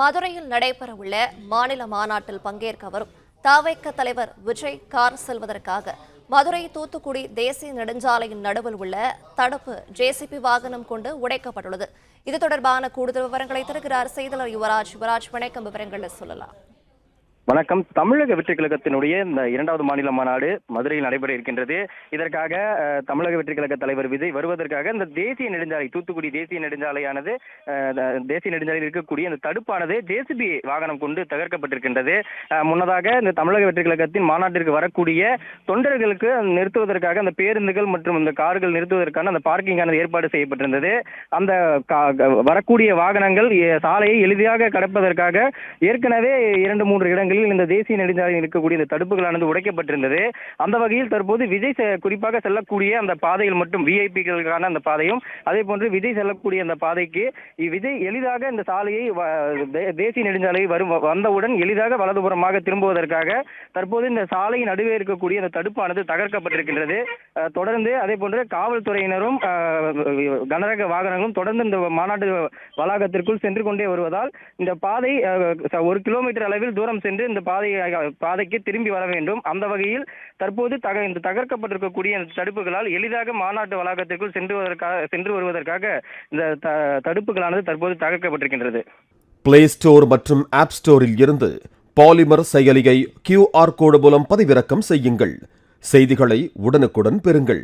மதுரையில் நடைபெறவுள்ள மாநில மாநாட்டில் பங்கேற்க வரும் தாவைக்க தலைவர் விஜய் கார் செல்வதற்காக. மதுரை தூத்துக்குடி தேசிய நெடுஞ்சாலையின் நடுவில் உள்ள தடுப்பு ஜேசிபி வாகனம் கொண்டு உடைக்கப்பட்டுள்ளது. இது தொடர்பான கூடுதல் விவரங்களை தருகிறார் செய்தியாளர் யுவராஜ். யுவராஜ் வணக்கம். விவரங்களை சொல்லலாம். வணக்கம். தமிழக வெற்றி கழகத்தினுடைய இந்த இரண்டாவது மாநில மாநாடு மதுரையில் நடைபெற இருக்கின்றது. இதற்காக தமிழக வெற்றி கழக தலைவர் விஜய் வருவதற்காக இந்த தேசிய நெடுஞ்சாலை தூத்துக்குடி தேசிய நெடுஞ்சாலையானது தேசிய நெடுஞ்சாலையில் இருக்கக்கூடிய இந்த தடுப்பானது ஜேசிபி வாகனம் கொண்டு தகர்க்கப்பட்டிருக்கின்றது. முன்னதாக இந்த தமிழக வெற்றி கழகத்தின் மாநாட்டிற்கு வரக்கூடிய தொண்டர்களுக்கு நிறுத்துவதற்காக அந்த பேருந்துகள் மற்றும் இந்த கார்கள் நிறுத்துவதற்கான அந்த பார்க்கிங்கானது ஏற்பாடு செய்யப்பட்டிருந்தது. அந்த கா- வரக்கூடிய வாகனங்கள் சாலையை எளிதாக கடப்பதற்காக ஏற்கனவே இரண்டு மூன்று இடங்களில் பகுதிகளில் இந்த தேசிய நெடுஞ்சாலையில் இருக்கக்கூடிய இந்த தடுப்புகளானது உடைக்கப்பட்டிருந்தது. அந்த வகையில் தற்போது விஜய் குறிப்பாக செல்லக்கூடிய அந்த பாதையில் மட்டும் விஐபிகளுக்கான அந்த பாதையும் அதே போன்று விஜய் செல்லக்கூடிய அந்த பாதைக்கு விஜய் எளிதாக இந்த சாலையை தேசிய நெடுஞ்சாலை வரும் வந்தவுடன் எளிதாக வலதுபுறமாக திரும்புவதற்காக தற்போது இந்த சாலை நடுவே இருக்கக்கூடிய அந்த தடுப்பானது தகர்க்கப்பட்டிருக்கின்றது. தொடர்ந்து அதே போன்று காவல்துறையினரும் கனரக வாகனங்களும் தொடர்ந்து இந்த மாநாட்டு வளாகத்திற்குள் சென்று கொண்டே வருவதால் இந்த பாதை ஒரு கிலோமீட்டர் அளவில் தூரம் சென்று இந்த பாதை பாதைக்கு திரும்பி வர வேண்டும். அந்த வகையில் தற்போது தக இந்த தகர்க்கப்பட்டிருக்கக்கூடிய இந்த தடுப்புகளால் எளிதாக மாநாட்டு வளாகத்திற்குள் சென்று வருவதற்காக சென்று வருவதற்காக இந்த தடுப்புகளானது தற்போது தகர்க்கப்பட்டிருக்கின்றது. பிளே ஸ்டோர் மற்றும் ஆப் ஸ்டோரில் இருந்து பாலிமர் செயலியை கியூஆர் கோடு மூலம் பதிவிறக்கம் செய்யுங்கள். செய்திகளை உடனுக்குடன் பெறுங்கள்.